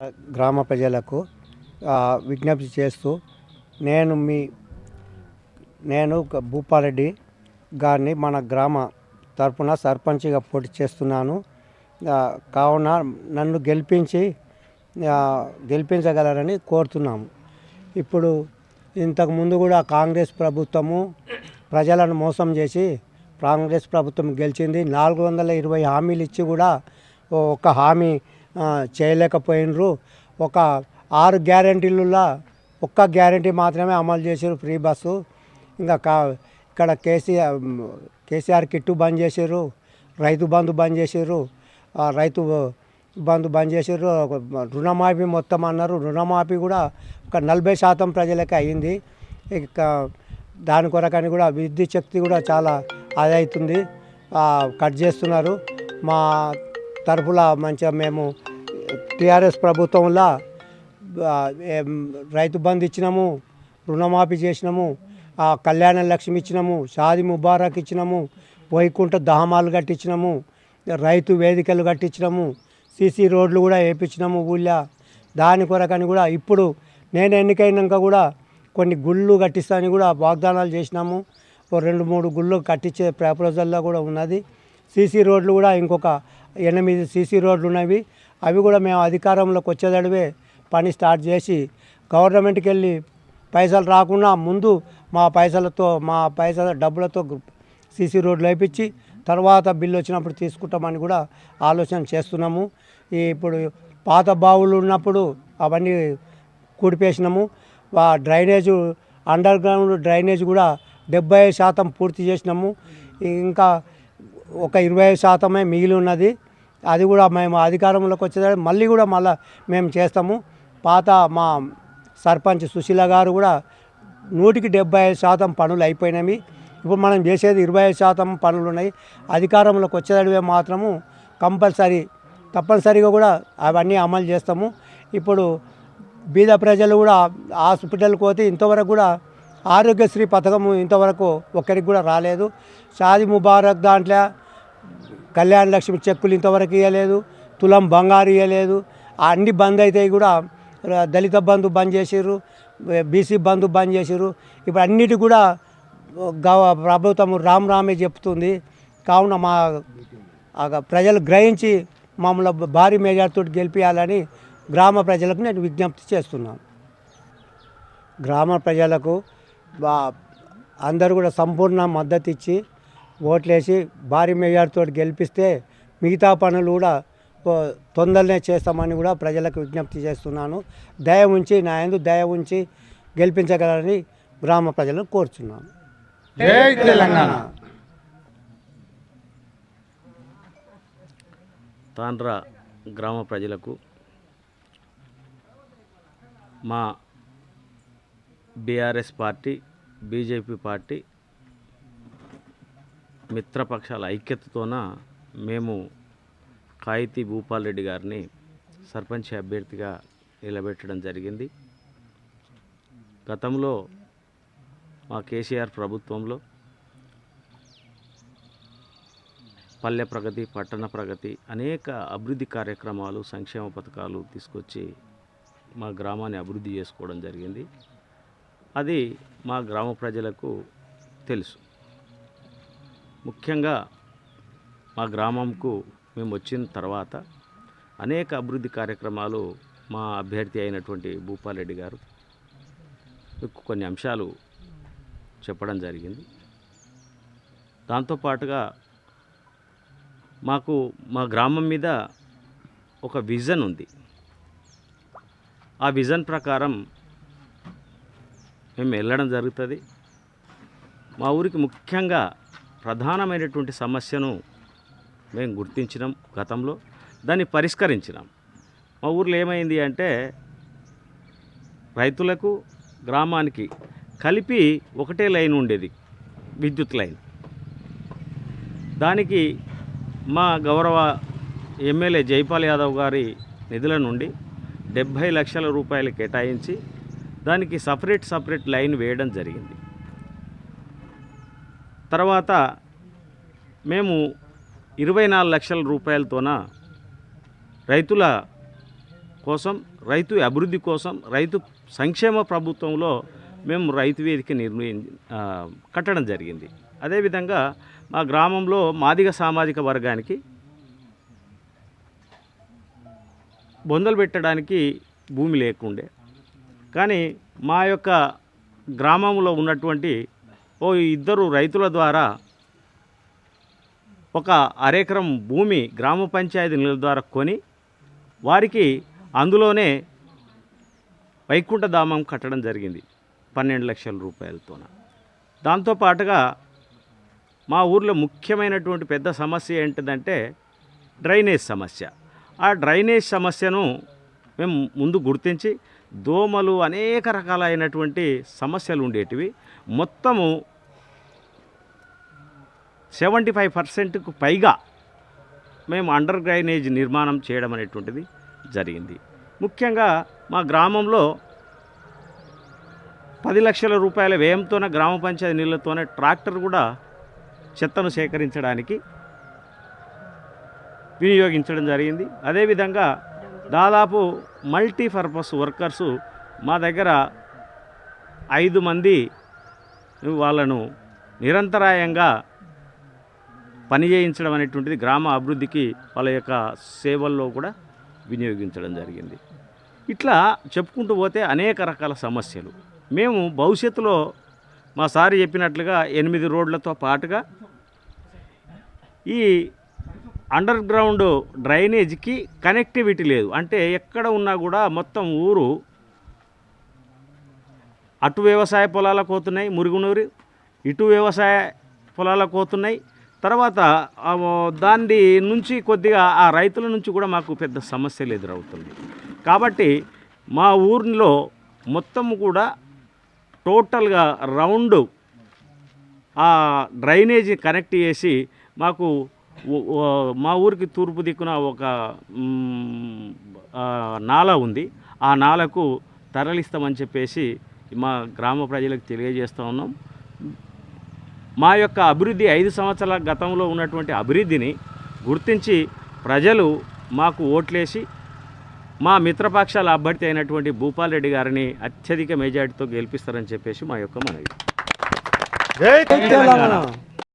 గ్రామ ప్రజలకు విజ్ఞప్తి చేస్తూ నేను మీ నేను భూపారెడ్డి గారిని మన గ్రామ తరఫున సర్పంచ్గా పోటీ చేస్తున్నాను. కావున నన్ను గెలిపించి గెలిపించగలరని కోరుతున్నాము. ఇప్పుడు ఇంతకుముందు కూడా కాంగ్రెస్ ప్రభుత్వము ప్రజలను మోసం చేసి కాంగ్రెస్ ప్రభుత్వం గెలిచింది. నాలుగు వందల ఇరవై హామీలు ఇచ్చి కూడా ఒక హామీ చేయలేకపోయినరు. ఒక ఆరు గ్యారంటీలలో ఒక్క గ్యారంటీ మాత్రమే అమలు చేశారు ఫ్రీ బస్సు. ఇంకా కా ఇక్కడ కేసీఆర్ కేసీఆర్ కిట్టు బంద్ చేశారు రైతు బంధు బంద్ చేశారు రైతు బంధు బంద్ చేశారు రుణమాఫీ మొత్తం అన్నారు. రుణమాఫీ కూడా ఒక నలభై శాతం ప్రజలకే అయ్యింది ఇక దాని కొరకని కూడా విద్యుత్ శక్తి కూడా చాలా అది అవుతుంది కట్ చేస్తున్నారు. మా తరపుల మంచిగా మేము టీఆర్ఎస్ ప్రభుత్వంలో రైతు బంధు ఇచ్చినాము రుణమాఫీ చేసినాము ఆ కళ్యాణ లక్ష్మి ఇచ్చినాము షాది ముబారక్ ఇచ్చినాము వైకుంఠ ధామాలు కట్టించినాము రైతు వేదికలు కట్టించినాము సీసీ రోడ్లు కూడా వేయించినాము ఊళ్ళో. దాని కొరకని కూడా ఇప్పుడు నేను ఎన్నికైనాక కూడా కొన్ని గుళ్ళు కట్టిస్తానని కూడా వాగ్దానాలు చేసినాము. ఓ రెండు మూడు గుళ్ళు కట్టించే ప్రపోజల్లో కూడా ఉన్నది. సీసీ రోడ్లు కూడా ఇంకొక ఎనిమిది సీసీ రోడ్లు ఉన్నవి. అవి కూడా మేము అధికారంలోకి వచ్చేదడివే పని స్టార్ట్ చేసి గవర్నమెంట్కి వెళ్ళి పైసలు రాకుండా ముందు మా పైసలతో మా పైసల డబ్బులతో సీసీ రోడ్లు వేయించి తర్వాత బిల్లు వచ్చినప్పుడు తీసుకుంటామని కూడా ఆలోచన చేస్తున్నాము. ఈ ఇప్పుడు పాత బావులు ఉన్నప్పుడు అవన్నీ కూడిపేసినాము. ఆ డ్రైనేజ్ అండర్ గ్రౌండ్ డ్రైనేజ్ కూడా డెబ్బై శాతం పూర్తి చేసినాము. ఇంకా ఒక ఇరవై శాతమే మిగిలి ఉన్నది. అది కూడా మేము అధికారంలోకి వచ్చేదాన్ని మళ్ళీ కూడా మళ్ళీ మేము చేస్తాము. పాత మా సర్పంచ్ సుశీల గారు కూడా నూటికి డెబ్బై ఐదు శాతం పనులు అయిపోయినవి. ఇప్పుడు మనం చేసేది ఇరవై ఐదు శాతం పనులు ఉన్నాయి. అధికారంలోకి వచ్చేదడివే మాత్రము కంపల్సరీ తప్పనిసరిగా కూడా అవన్నీ అమలు చేస్తాము. ఇప్పుడు బీద ప్రజలు కూడా హాస్పిటల్కి పోతే ఇంతవరకు కూడా ఆరోగ్యశ్రీ పథకం ఇంతవరకు ఒక్కరికి కూడా రాలేదు. షాది ముబారక్ దాంట్లో కళ్యాణ లక్ష్మి చెక్కులు ఇంతవరకు ఇవ్వలేదు తులం బంగారు ఇవ్వలేదు అన్ని బంద్ అయితే కూడా దళిత బంధు బంద్ చేసిర్రు బీసీ బంధు బంద్ చేసిర్రు. ఇప్పుడు అన్నిటి కూడా గవ ప్రభుత్వం రామ్ రామే చెప్తుంది. కావున మా ప్రజలు గ్రహించి మమ్మల్ని భారీ మెజార్టీతో గెలిపించాలని గ్రామ ప్రజలకు నేను విజ్ఞప్తి చేస్తున్నాను. గ్రామ ప్రజలకు అందరూ కూడా సంపూర్ణ మద్దతు ఇచ్చి ఓట్లేసి భారీ మెజార్టీతో గెలిపిస్తే మిగతా పనులు కూడా తొందరనే చేస్తామని కూడా ప్రజలకు విజ్ఞప్తి చేస్తున్నాను. దయ ఉంచి నా యందు దయ ఉంచి గెలిపించగలరని గ్రామ ప్రజలను కోరుచున్నాను. జై తెలంగాణ. తాండ్ర గ్రామ ప్రజలకు మా బీఆర్ఎస్ పార్టీ బీజేపీ పార్టీ మిత్రపక్షాల ఐక్యతతోన మేము కాయితీ భూపాల్ రెడ్డి గారిని సర్పంచ్ అభ్యర్థిగా నిలబెట్టడం జరిగింది. గతంలో మా కేసీఆర్ ప్రభుత్వంలో పల్లె ప్రగతి పట్టణ ప్రగతి అనేక అభివృద్ధి కార్యక్రమాలు సంక్షేమ పథకాలు తీసుకొచ్చి మా గ్రామాన్ని అభివృద్ధి చేసుకోవడం జరిగింది. అది మా గ్రామ ప్రజలకు తెలుసు. ముఖ్యంగా మా గ్రామంకు మేము వచ్చిన తర్వాత అనేక అభివృద్ధి కార్యక్రమాలు మా అభ్యర్థి అయినటువంటి భూపాలరెడ్డి గారు కొన్ని అంశాలు చెప్పడం జరిగింది. దాంతోపాటుగా మాకు మా గ్రామం మీద ఒక విజన్ ఉంది. ఆ విజన్ ప్రకారం మేము వెళ్ళడం జరుగుతుంది. మా ఊరికి ముఖ్యంగా ప్రధానమైనటువంటి సమస్యను మేము గుర్తించినాం గతంలో దాన్ని పరిష్కరించినాం. మా ఊర్లో ఏమైంది అంటే రైతులకు గ్రామానికి కలిపి ఒకటే లైన్ ఉండేది విద్యుత్ లైన్. దానికి మా గౌరవ ఎమ్మెల్యే జైపాల్ యాదవ్ గారి నిధుల నుండి డెబ్భై లక్షల రూపాయలు కేటాయించి దానికి సపరేట్ సపరేట్ లైన్ వేయడం జరిగింది. తర్వాత మేము ఇరవై నాలుగు లక్షల రూపాయలతోన రైతుల కోసం రైతు అభివృద్ధి కోసం రైతు సంక్షేమ ప్రభుత్వంలో మేము రైతు వేదిక నిర్మి కట్టడం జరిగింది. అదేవిధంగా మా గ్రామంలో మాదిగ సామాజిక వర్గానికి బొందలు పెట్టడానికి భూమి లేకుండే. కానీ మా యొక్క గ్రామంలో ఉన్నటువంటి ఓ ఇద్దరు రైతుల ద్వారా ఒక అరెకరం భూమి గ్రామ పంచాయతీ నిధుల ద్వారా కొని వారికి అందులోనే వైకుంఠధామం కట్టడం జరిగింది పన్నెండు లక్షల రూపాయలతోన. దాంతోపాటుగా మా ఊర్లో ముఖ్యమైనటువంటి పెద్ద సమస్య ఏంటిదంటే డ్రైనేజ్ సమస్య. ఆ డ్రైనేజ్ సమస్యను మేము ముందు గుర్తించి దోమలు అనేక రకాలైనటువంటి సమస్యలు ఉండేటివి. మొత్తము సెవెంటీ ఫైవ్ పర్సెంట్కు పైగా మేము అండర్ డ్రైనేజ్ నిర్మాణం చేయడం అనేటువంటిది జరిగింది. ముఖ్యంగా మా గ్రామంలో పది లక్షల రూపాయల వ్యయంతోనే గ్రామ పంచాయతీ నీళ్ళతోనే ట్రాక్టర్ కూడా చెత్తను సేకరించడానికి వినియోగించడం జరిగింది. అదేవిధంగా దాదాపు మల్టీపర్పస్ వర్కర్సు మా దగ్గర ఐదు మంది వాళ్ళను నిరంతరాయంగా పని చేయించడం అనేటువంటిది గ్రామ అభివృద్ధికి వాళ్ళ యొక్క సేవల్లో కూడా వినియోగించడం జరిగింది. ఇట్లా చెప్పుకుంటూ పోతే అనేక రకాల సమస్యలు. మేము భవిష్యత్తులో మా సారి చెప్పినట్లుగా ఎనిమిది రోడ్లతో పాటుగా ఈ అండర్ గ్రౌండ్ డ్రైనేజ్కి కనెక్టివిటీ లేదు. అంటే ఎక్కడ ఉన్నా కూడా మొత్తం ఊరు అటు వ్యవసాయ పొలాలకు పోతున్నాయి మురుగునూరు ఇటు వ్యవసాయ పొలాలకు పోతున్నాయి. తర్వాత దాని నుంచి కొద్దిగా ఆ రైతుల నుంచి కూడా మాకు పెద్ద సమస్యలు ఎదురవుతుంది. కాబట్టి మా ఊరిలో మొత్తం కూడా టోటల్గా రౌండ్ ఆ డ్రైనేజీ కనెక్ట్ చేసి మాకు మా ఊరికి తూర్పు దిక్కున ఒక నాల ఉంది. ఆ నాలకు తరలిస్తామని చెప్పేసి మా గ్రామ ప్రజలకు తెలియజేస్తూ ఉన్నాం. మా యొక్క అభివృద్ధి ఐదు సంవత్సరాల గతంలో ఉన్నటువంటి అభివృద్ధిని గుర్తించి ప్రజలు మాకు ఓట్లేసి మా మిత్రపక్షాల అభ్యర్థి అయినటువంటి భూపాల్ రెడ్డి గారిని అత్యధిక మెజార్టీతో గెలిపిస్తారని చెప్పేసి మా యొక్క మనవి.